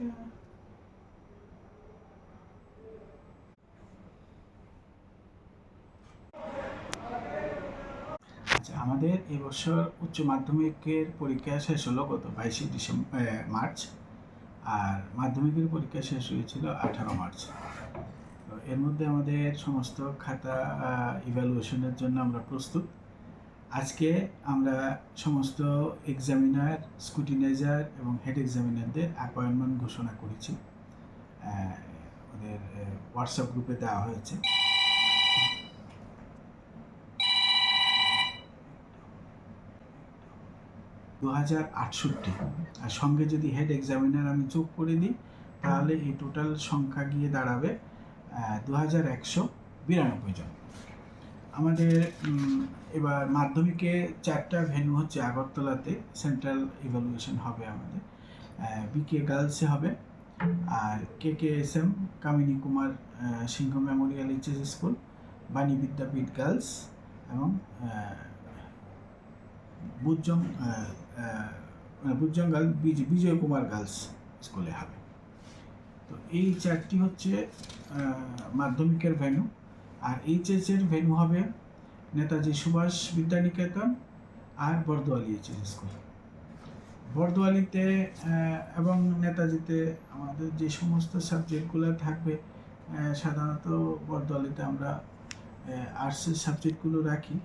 আচ্ছা আমাদের এবছর উচ্চ মাধ্যমিকের পরীক্ষা শেষ হলো গত বাইশে ডিসেম্বর মার্চ। আর মাধ্যমিকের পরীক্ষা শেষ হয়েছিল আঠারো মার্চ। তো এর মধ্যে আমাদের সমস্ত খাতা ইভ্যালুয়েশনের জন্য আমরা প্রস্তুত। আজকে আমরা সমস্ত এক্সামিনার স্কুটিনাইজার এবং হেড এক্সামিনারদের অ্যাপয়েন্টমেন্ট ঘোষণা করেছি। ওদের হোয়াটসঅ্যাপ গ্রুপে দেওয়া হয়েছে। দু হাজার আটষট্টি। আর সঙ্গে যদি হেড এক্সামিনার আমি যোগ করে দিই, তাহলে এই টোটাল সংখ্যা গিয়ে দাঁড়াবে দু হাজার একশো বিরানব্বই জন। আমাদের এবার মাধ্যমিকে চারটা ভেন্যু হচ্ছে আগরতলাতে, সেন্ট্রাল ইভ্যালুয়েশন হবে আমাদের। বিকে গার্লসে হবে, আর K K S M Kamini Kumar Singha memorial HS school, Bani Vidyapith girls এবং বুজং বুজং গার্লস বিজয় কুমার গার্লস স্কুলে হবে। তো এই চারটি হচ্ছে মাধ্যমিকের ভেন্যু। আর এইচএস এর ভেন্যু হবে নেতাজি সুভাষ বিদ্যানিকেতন আর বর্দোয়ালি এইচএস স্কুল বর্দোয়ালিতে এবং নেতাজিতে আমাদের যে সমস্ত সাবজেক্টগুলো থাকবে সাধারণত বর্দোয়ালিতে আমরা আর্টসের সাবজেক্টগুলো রাখি।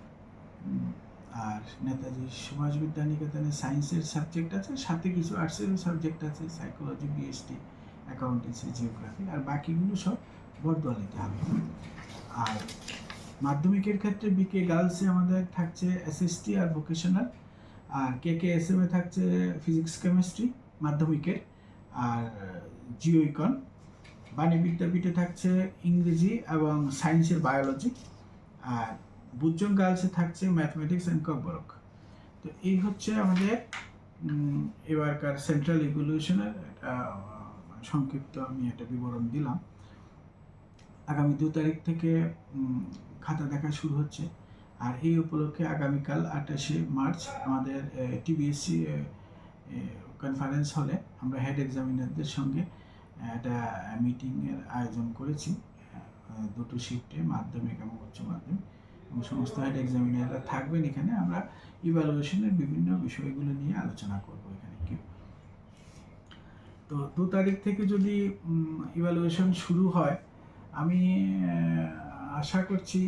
আর নেতাজি সুভাষ বিদ্যানিকেতনে সায়েন্সের সাবজেক্ট আছে, সাথে কিছু আর্টসেরও সাবজেক্ট আছে সাইকোলজি বিএসটি অ্যাকাউন্টেন্সি জিওগ্রাফি আর বাকিগুলো সব বর্দোয়ালিতে হবে। আর মাধ্যমিকের ক্ষেত্রে বিকে গার্লসে আমাদের থাকছে এসএসটি আর vocational R K K S M A থাকছে ফিজিক্স কেমিস্ট্রি মাধ্যমিকের, আর জিও ইকন বাণী বিদ্যাপীঠে থাকছে ইংরেজি এবং সায়েন্সের বায়োলজি আর বুজ্জং গার্লসে থাকছে ম্যাথমেটিক্স অ্যান্ড ককবরক তো এই হচ্ছে আমাদের এবারকার সেন্ট্রাল ইভলিউশনের একটা সংক্ষিপ্ত আমি একটা বিবরণ দিলাম। আগামী দু তারিখ থেকে খাতা দেখা শুরু হচ্ছে। আর এই উপলক্ষে আগামীকাল আঠাশে মার্চ আমাদের টিবিএসসি কনফারেন্স হলে আমরা হেড এক্সামিনারদের সঙ্গে একটা মিটিংয়ের আয়োজন করেছি। দুটো শিফটে মাধ্যমিক এবং উচ্চ মাধ্যমিক। এবং সমস্ত হেড এক্সামিনাররা থাকবেন এখানে। আমরা ইভ্যালুয়েশনের বিভিন্ন বিষয়গুলো নিয়ে আলোচনা করব এখানে কি তো দু তারিখ থেকে যদি ইভ্যালুয়েশন শুরু হয় আমি আশা করছি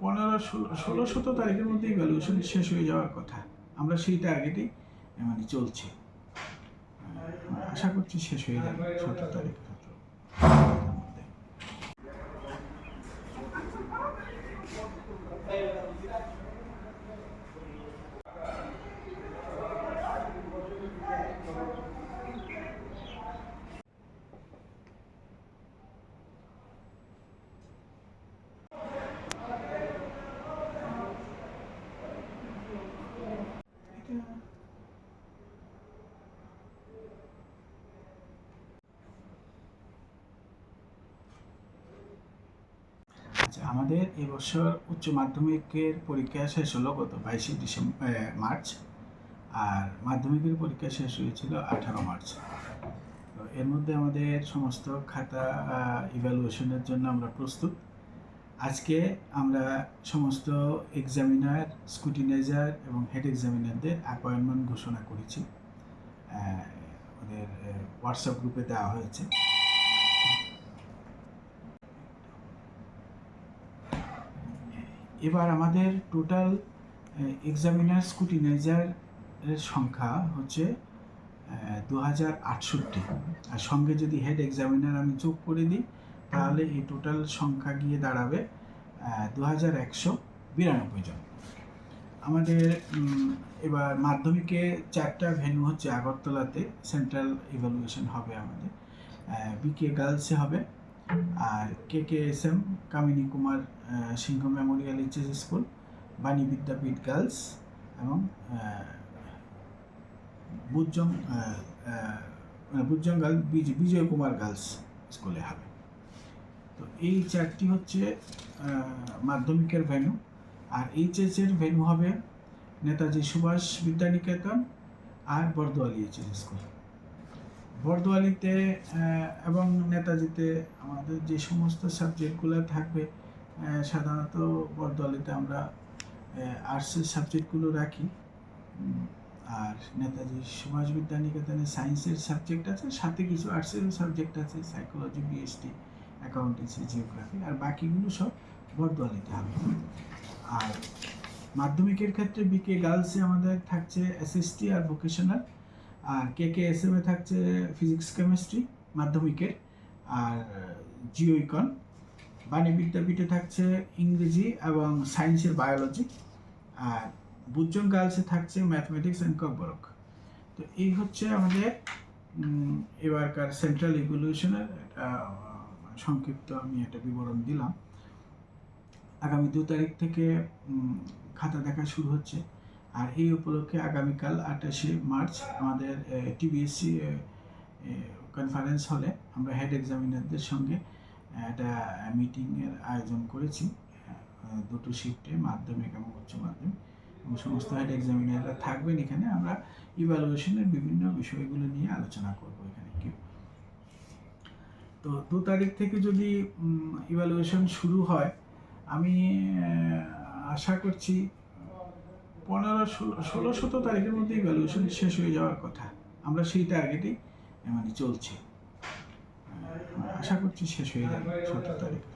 পনেরো ষোলো ষোলো সতেরো তারিখের মধ্যে ইভ্যালুয়েশন শেষ হয়ে যাওয়ার কথা। আমরা সেই টার্গেটেই মানে চলছে। আশা করছি শেষ হয়ে যাবে, সতেরো তারিখ তারিখের মধ্যে আচ্ছা আমাদের এবছর উচ্চ মাধ্যমিকের পরীক্ষা শেষ হলো গত বাইশে ডিসেম্বর মার্চ। আর মাধ্যমিকের পরীক্ষা শেষ হয়েছিল আঠারো মার্চ। তো এর মধ্যে আমাদের সমস্ত খাতা ইভ্যালুয়েশনের জন্য আমরা প্রস্তুত। আজকে আমরা সমস্ত এক্সামিনার স্কুটিনাইজার এবং হেড এক্সামিনারদের অ্যাপয়েন্টমেন্ট ঘোষণা করেছি। ওদের হোয়াটসঅ্যাপ গ্রুপে দেওয়া হয়েছে। এবার আমাদের টোটাল এক্সামিনার স্কুটিনাইজার এর সংখ্যা হচ্ছে দু হাজার আটষট্টি। আর সঙ্গে যদি হেড এক্সামিনার আমি যোগ করে দিই, তাহলে এই টোটাল সংখ্যা গিয়ে দাঁড়াবে দু হাজার একশো বিরানব্বই জন। আমাদের এবার মাধ্যমিকে চারটা ভেন্যু হচ্ছে আগরতলাতে সেন্ট্রাল ইভ্যালুয়েশন হবে আমাদের বিকে গার্লসে হবে। আর K K S M Kamini Kumar Singha memorial HS school Bani Vidyapith girls এবং বুজং বুজং গার্ল বিজয় কুমার গার্লস স্কুলে হবে। তো এই চারটি হচ্ছে মাধ্যমিকের ভেন্যু আর এইচএস এর ভেন্যু হবে নেতাজি সুভাষ বিদ্যানিকেতন আর বর্দোয়ালি এইচএস স্কুল বর্দোয়ালিতে এবং নেতাজিতে আমাদের যে সমস্ত সাবজেক্টগুলো থাকবে সাধারণত বর্দোয়ালিতে আমরা আর্টসের সাবজেক্টগুলো রাখি। আর নেতাজি সমাজবিদ্যা নিকেতনে সায়েন্সের সাবজেক্ট আছে, সাথে কিছু আর্টসেরও সাবজেক্ট আছে সাইকোলজি বিএসটি অ্যাকাউন্টেন্সি জিওগ্রাফি আর বাকিগুলো সব বর্দোয়ালিতে হবে। আর মাধ্যমিকের ক্ষেত্রে বিকে গার্লসে আমাদের থাকছে এসএসটি আর vocational R K K S M A থাকছে ফিজিক্স কেমিস্ট্রি মাধ্যমিকের আর জিও ইকন বাণী বিদ্যাপীঠে থাকছে ইংরেজি এবং সায়েন্সের বায়োলজি আর বুজ্জং গার্লসে থাকছে ম্যাথমেটিক্স অ্যান্ড ককবরক তো এই হচ্ছে আমাদের এবারকার সেন্ট্রাল ইভলিউশনের একটা সংক্ষিপ্ত আমি একটা বিবরণ দিলাম। আগামী দু তারিখ থেকে খাতা দেখা শুরু হচ্ছে। আর এই উপলক্ষে আগামীকাল আঠাশে মার্চ আমাদের টিবিএসসি কনফারেন্স হলে আমরা হেড এক্সামিনারদের সঙ্গে একটা মিটিংয়ের আয়োজন করেছি। দুটো শিফটে মাধ্যমিক এবং উচ্চ মাধ্যমিক। এবং সমস্ত হেড এক্সামিনাররা থাকবেন এখানে। আমরা ইভ্যালুয়েশনের বিভিন্ন বিষয়গুলো নিয়ে আলোচনা করব এখানে কি তো দু তারিখ থেকে যদি ইভ্যালুয়েশন শুরু হয়, আমি আশা করছি পনেরো ষোলো ষোলো তারিখের মধ্যে ইভ্যালুয়েশন শেষ হয়ে যাওয়ার কথা। আমরা সেই টার্গেটেই মানে চলছে। আশা করছি শেষ হয়ে যাবে, সতেরো তারিখের